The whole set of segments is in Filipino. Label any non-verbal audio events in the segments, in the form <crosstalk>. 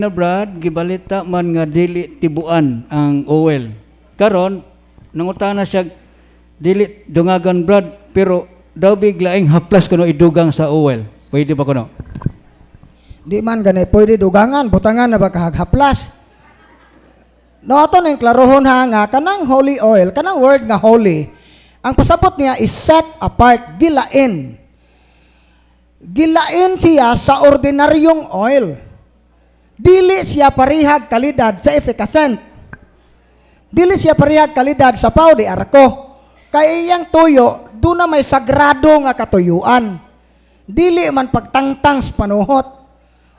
na Brad, gibalita man nga dili tibuan ang oil. Karon, nangutana siya dili dungagan Brad, pero daw biglaing haplas kuno idugang sa oil. Pwede ba kuno? Di man gani pwede dugangan, butangan na ba kahaghaplas. No ato ning klarohon ha nga kanang holy oil, kanang word nga holy, ang pasabot niya is set apart, gilain. Gilain siya sa ordinaryong oil. Dili siya parihag kalidad sa efficacent. Dili siya parihag kalidad sa pao di arko. Kay iyang tuyo, do na may sagrado nga katuyuan. Dili man pagtangtang sa panuhot.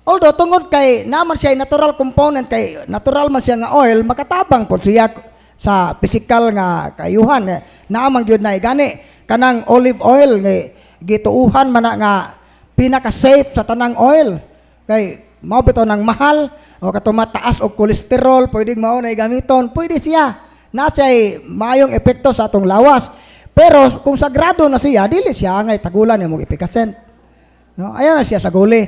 Although tungod kay naman siya natural component kay natural man siya nga oil, makatabang po siya sa physical nga kayuhan. Eh, Naamang gyud na gani kanang olive oil nga gituuhan man nga pinaka-safe sa tanang oil. Kay mao bitaw nang mahal o katong mataas og kolesterol, pwedeng mao na gamiton, pwede siya. Nasa'y mayong epekto sa atong lawas. Pero kung sagrado na siya, dili siya ngay tagulan imong ipikasen. No, ayan na siya sa guli.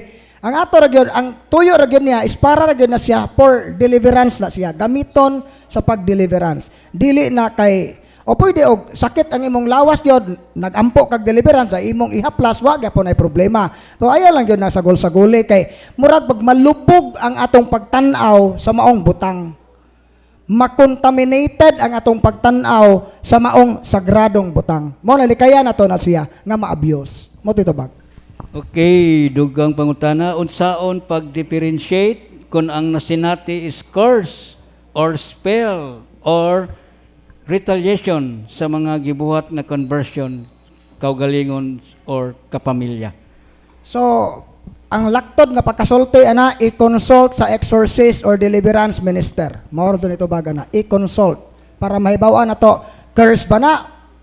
Ang ato ra gyud, ang tuyo ra gyud niya is para ra gyud na siya for deliverance na siya, gamiton sa pag-deliverance. Dili na kay o pwede og sakit ang imong lawas gyud, nagampo kag deliverance sa imong ihaplas wa gyapon ay problema. So ayan lang gyud na sagol sa guli kay murag pag malubog ang atong pagtan-aw sa maong butang. Makontaminated ang atong pagtan-aw sa maong sagradong butang. Mo na likaya na to na siya nga ma-abuse. Mo tito bag. Okay, dugang pangutana, unsaon pag-differentiate kung ang nasinati is curse or spell or retaliation sa mga gibuhat na conversion, kaugalingon or kapamilya. So, ang laktod nga pagkasulti ana i-consult sa exorcist or deliverance minister. Mao to nito baga na i-consult para mahibaw-an nato curse ba na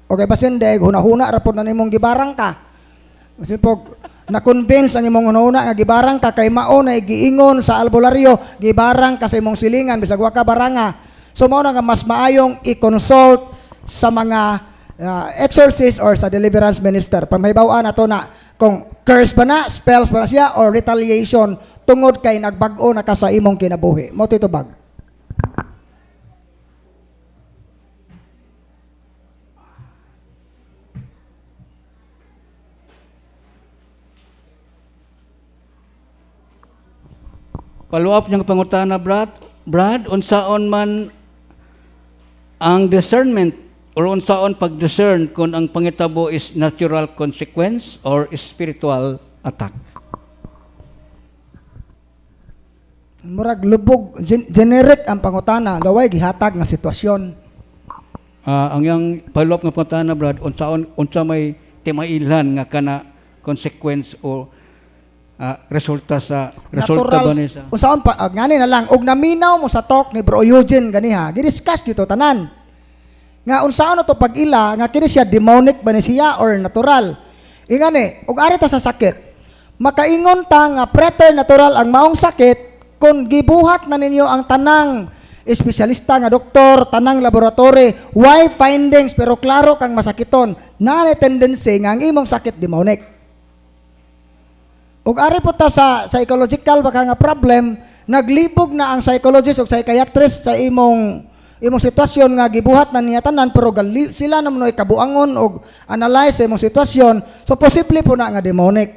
o kay basin de hunahuna ra na nimong gibarang ka. Kasi po na-convince ang imong hunahuna nga gibarang ka kay mao na giingon sa albularyo gibarang ka sa imong silingan bisag wa ka baranga. So mao na nga mas maayong i-consult sa mga uh, exorcist or sa deliverance minister. Pamahibaw-an nato na kung curse ba na, spells ba na siya, or retaliation tungod kay nagbag-o na ka sa imong kinabuhi. Mo tito bag. Follow up niyang pangutana, Brad. Brad, unsaon man ang discernment or unsaon pag-discern kung ang pangitabo is natural consequence or spiritual attack? Murag lubog, gen- generic ang pangutana, gaway gihatag nga sitwasyon. Ah, ang yang follow up nga pangutana, Brad, unsaon unsa may timailan nga kana consequence o ah, resulta sa resulta ba ni sa Unsaon pa ah, ngani na lang og naminaw mo sa talk ni Bro Eugene ganiha, gidiscuss dito tanan. Nga unsaon to pag ila nga kini siya demonic ba ni siya or natural. Ingani, og ari ta sa sakit. Makaingon ta nga preternatural ang maong sakit kung gibuhat na ninyo ang tanang espesyalista nga doktor, tanang laboratory, why findings pero klaro kang masakiton, na tendency nga ang imong sakit demonic. Ug ari po ta sa psychological baka nga problem, naglibog na ang psychologist ug psychiatrist sa imong imong sitwasyon nga gibuhat na niya tanan pero gali, sila naman ay kabuangon og analyze sa imong sitwasyon so posible po na nga demonic.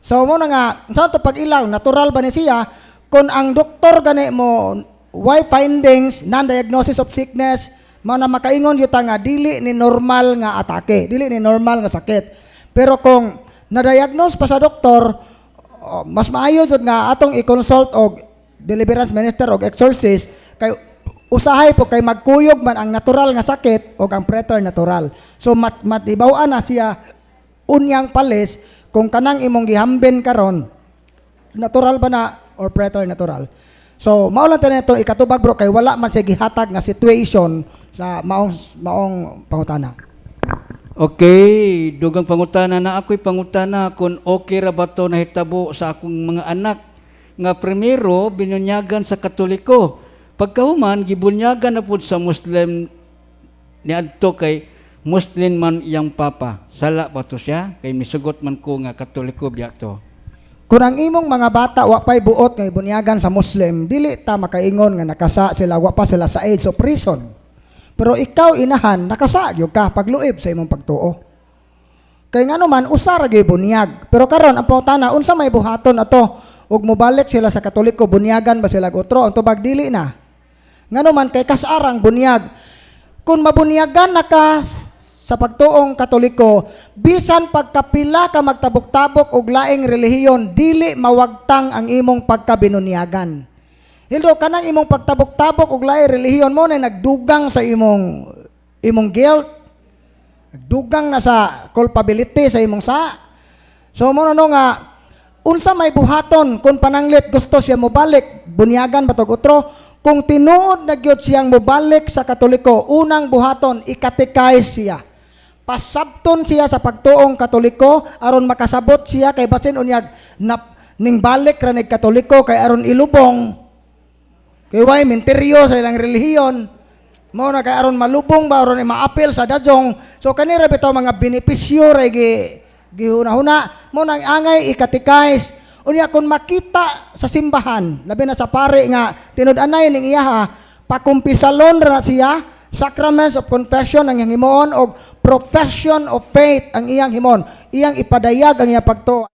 So mo na nga sa to pag ilaw natural ba ni siya kung ang doktor gani mo why findings non-diagnosis of sickness mao na makaingon yuta nga dili ni normal nga atake, dili ni normal nga sakit. Pero kung na-diagnose pa sa doktor, oh, mas maayo jud nga atong i-consult og deliverance minister og exorcist kay usahay po kay magkuyog man ang natural nga sakit o ang preternatural. So mat matibaw na siya unyang palis kung kanang imong gihamben karon natural ba na or preternatural. So mao lang tanan ito ikatubag bro kay wala man siya gihatag nga situation sa maong maong pangutana. Okay, dugang pangutana na ako'y pangutana kung okay ra ba to nahitabo sa akong mga anak nga primero binunyagan sa Katoliko. Pagkahuman gibunyagan na pud sa Muslim ni adto kay Muslim man iyang papa. Sala ba to siya? Kay misugot man ko nga Katoliko biya to. kung ang imong mga bata wa pay buot nga ibunyagan sa Muslim, dili ta makaingon nga nakasa sila wa pa sila sa age of prison. Pero ikaw inahan nakasa gyud ka pagluib sa imong pagtuo. Kay nga naman usa ra gyud bunyag. Pero karon ang pangutana unsa may buhaton ato ug mobalik sila sa Katoliko bunyagan ba sila gotro ang tubag dili na. Nga naman kay kasarang bunyag. Kung mabunyagan na ka sa pagtuong Katoliko, bisan pagkapila ka magtabok-tabok og laing relihiyon, dili mawagtang ang imong pagkabinunyagan. Hildo kanang imong pagtabok-tabok og laing relihiyon mo na nagdugang sa imong imong guilt, nagdugang na sa culpability sa imong sa. So mo no nga unsa may buhaton kung pananglit gusto siya mobalik bunyagan batog utro kung tinuod na gyud siyang mobalik sa katoliko unang buhaton ikatikais siya. Pasabton siya sa pagtuong katoliko aron makasabot siya kay basin unyag nap, ning balik ra nig katoliko kay aron ilubong kay way menteryo sa ilang relihiyon? Mo na kay aron malubong ba aron maapil sa dajong so kanira bitaw mga benepisyo ra gi gihuna-huna? Mo nang angay ikatikais unya kun makita sa simbahan labi na sa pare nga tinud-anay ning iyaha pakumpisalon ra siya sacraments of confession ang iyang himoon og profession of faith ang iyang himon iyang ipadayag ang iyang pagtuo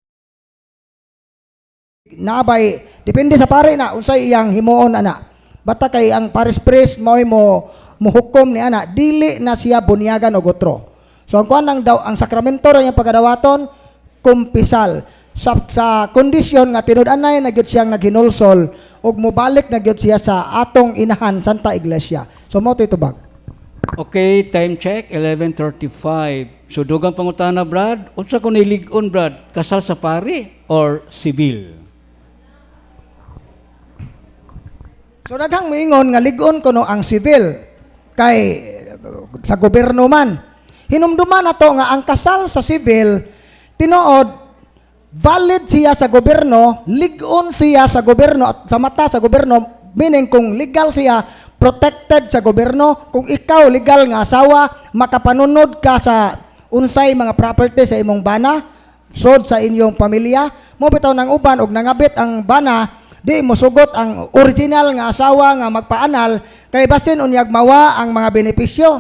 nabay depende sa pare na unsay iyang himuon ana bata kay ang paris priest mo'y mo muhukom ni ana dili na siya bunyagan og otro so ang kuan daw ang sakramento ra iyang pagadawaton kumpisal sa, sa kondisyon nga tinud-anay na gyud siyang naghinulsol ug mobalik na gyud siya sa atong inahan Santa Iglesia so mo to itubag Okay, time check, 11.35. So, dugang pangutana, Brad. Unsa ko niligon, Brad? Kasal sa pari or sibil? So daghang moingon nga ligon kuno ang civil kay sa gobyerno man. Hinumduman nato nga ang kasal sa civil tinuod valid siya sa gobyerno, ligon siya sa gobyerno at sa mata sa gobyerno meaning kung legal siya protected sa gobyerno kung ikaw legal nga asawa makapanunod ka sa unsay mga property sa imong bana sod sa inyong pamilya mo bitaw nang uban og nangabit ang bana di mo sugot ang original nga asawa nga magpaanal kay basin unyag mawa ang mga benepisyo.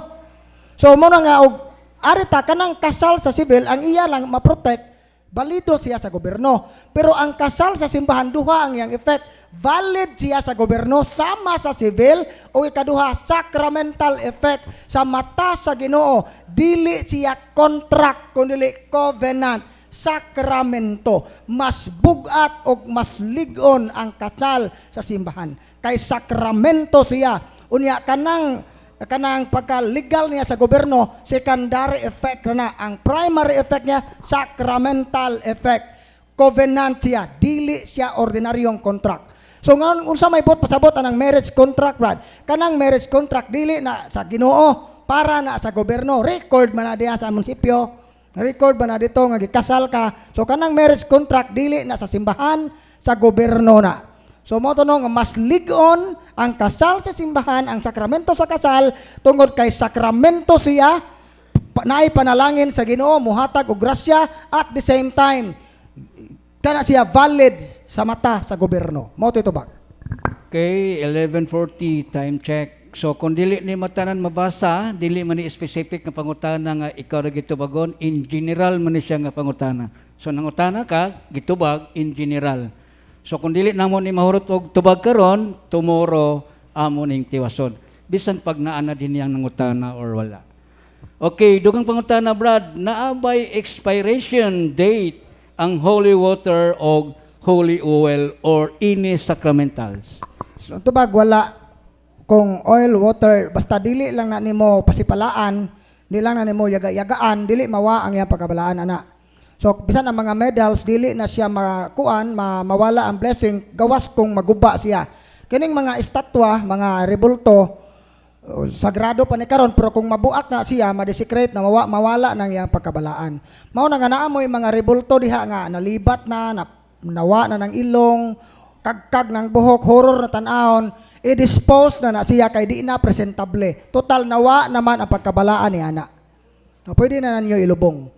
So mo na nga og arita kanang kasal sa sibil ang iya lang maprotect balido siya sa gobyerno. Pero ang kasal sa simbahan duha ang iyang effect. Valid siya sa gobyerno sama sa sibil o ikaduha sacramental effect. Sa mata sa Ginoo dili siya contract kundi covenant sakramento. Mas bugat o mas ligon ang kasal sa simbahan. Kay sakramento siya. Unya kanang kanang pagka-legal niya sa gobyerno secondary effect na. Ang primary effect niya sacramental effect. Covenant siya. Dili siya ordinaryong contract. So nga unsa may bot pasabot anang marriage contract brad? Kanang marriage contract dili na sa Ginoo para na sa gobyerno. Record man na diha sa munisipyo record ba na dito nga gikasal ka? So kanang marriage contract dili na sa simbahan sa gobyerno na. So mo to nga mas ligon ang kasal sa simbahan ang sakramento sa kasal tungod kay sakramento siya naay panalangin sa Ginoo muhatag og grasya at the same time kana siya valid sa mata sa gobyerno. Mo to ito ba? Okay, 11.40, time check. So, kung dili ni matanan mabasa, dili man ni specific nga pangutana nga ikaw na gitubagon, in general man siya nga pangutana. So, nangutana ka, gitubag, in general. So, kung dili namo ni mahurot og tubag karon, tomorrow, amo ning tiwason. Bisan pag naana din niyang nangutana or wala. Okay, dugang pangutana, Brad, naabay expiration date ang holy water o holy oil or ini sacramentals. So tubag wala kung oil, water, basta dili lang na nimo pasipalaan, di lang na nimo yaga-yagaan, dili mawa ang iyang pagkabalaan ana. So bisan ang mga medals dili na siya makuan, ma, mawala ang blessing gawas kung maguba siya. Kining mga estatwa, mga rebulto, oh, sagrado pa ni karon pero kung mabuak na siya madesecrate na mawa, mawala nang iyang pagkabalaan. Mao na nga naa mo'y mga rebulto diha nga nalibat na, na nawa na ng ilong, kagkag ng buhok, horror na tanahon, i-dispose na na siya kay di na presentable. Total nawa naman ang pagkabalaan ni ana. No, pwede na ninyo ilubong.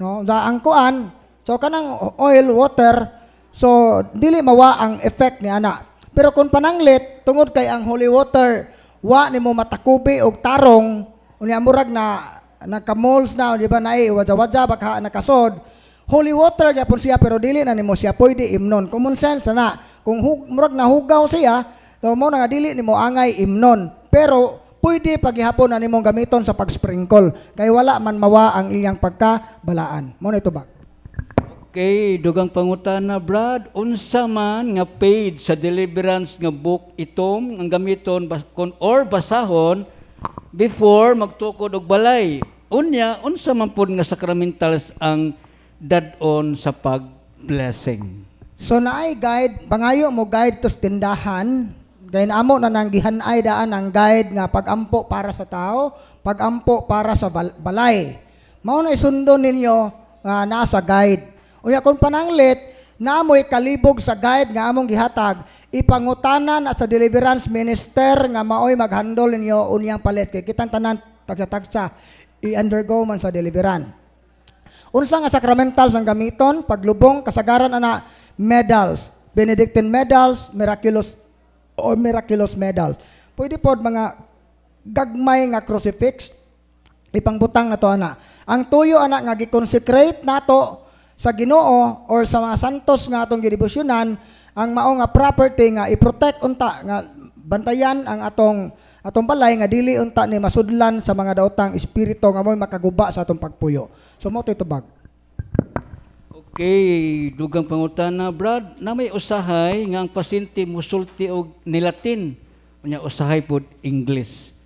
No, da ang kuan, so kanang oil, water, So dili mawa ang effect ni ana. Pero kung pananglit tungod kay ang holy water wa nimo matakubi og tarong unya murag na nakamols na di ba naay wadja-wadja baka nakasod holy water niya pun siya pero dili na nimo siya pwede imnon common sense na kung hug, murag nahugaw siya so mo na nga dili nimo angay imnon pero pwede paghihapon na nimong gamiton sa pag-sprinkle kay wala man mawa ang iyang pagkabalaan mo na ito ba Okay, dugang pangutana, Brad, unsa man nga page sa deliverance nga book itom ang gamiton kon or basahon before magtukod og balay. Unya, unsa man pud nga sacramentals ang dadon sa pag-blessing. So naay guide, pangayo mo guide to tindahan. Kaya amo na nang gihanay daan ang guide nga pagampo para sa tao, pagampo para sa bal- balay. Mao na isundo ninyo nga nasa guide. Unya kung pananglit, naamoy kalibog sa guide nga among gihatag, ipangutanan na sa deliverance minister nga maoy maghandle ninyo unyang palit kay kitang tanan tagsa-tagsa i-undergo man sa deliverance. Unsa nga sacramentals ang gamiton? Paglubong, kasagaran ana medals, Benedictine medals, miraculous or miraculous medals. Pwede pod mga gagmay nga crucifix ipangbutang na to ana. Ang tuyo ana nga gi-consecrate nato sa Ginoo or sa mga santos nga atong gidebosyonan ang mao nga property nga i-protect unta nga bantayan ang atong atong balay nga dili unta ni masudlan sa mga daotang espiritu nga mo'y makaguba sa atong pagpuyo. So mo tubag. Okay, dugang pangutana, Brad, na may usahay nga ang pasyente musulti og nilatin. Unya usahay pod English.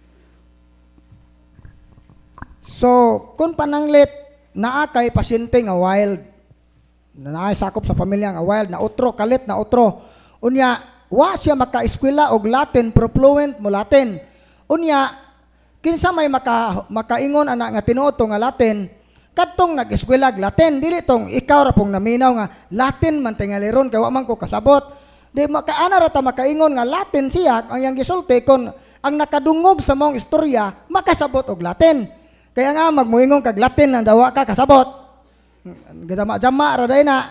So, kung pananglit naa kay pasyente nga wild, na naay sakop sa pamilya nga wild, na utro, kalit na utro, unya, wa siya maka-eskwela og Latin, pero fluent mo Latin. Unya, kinsa may maka, makaingon ana nga tinuod to nga Latin, kadtong nag-eskwela og Latin, dili tong ikaw ra pong naminaw nga Latin man tingaliron kay wa man ko kasabot. Di makaana ra ta makaingon nga Latin siya ang yang gisulti kon ang nakadungog sa mong istorya makasabot og Latin. Kaya nga magmuingon kag Latin ang dawa ka kasabot. Gajama-jama ra day na.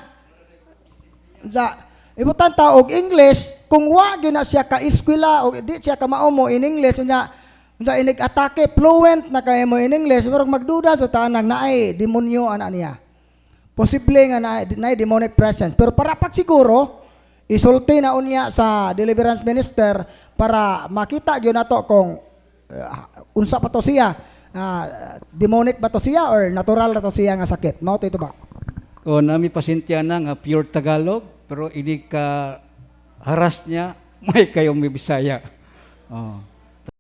Sa ibutan ta og English kung wa gyud na siya ka eskwela o di siya ka mao mo in English unya unya inig atake fluent na kay mo in English pero magduda sa tanang naay demonyo ana niya. Posible nga na naay demonic presence pero para pag siguro isulti na unya sa deliverance minister para makita gyud nato kung uh, unsa pa to siya Ah, demonic ba to siya or natural na to siya nga sakit mao to ito ba O nami pasyente na nga pure Tagalog, pero ini ka haras niya, <laughs> may kayong may Bisaya. Oh.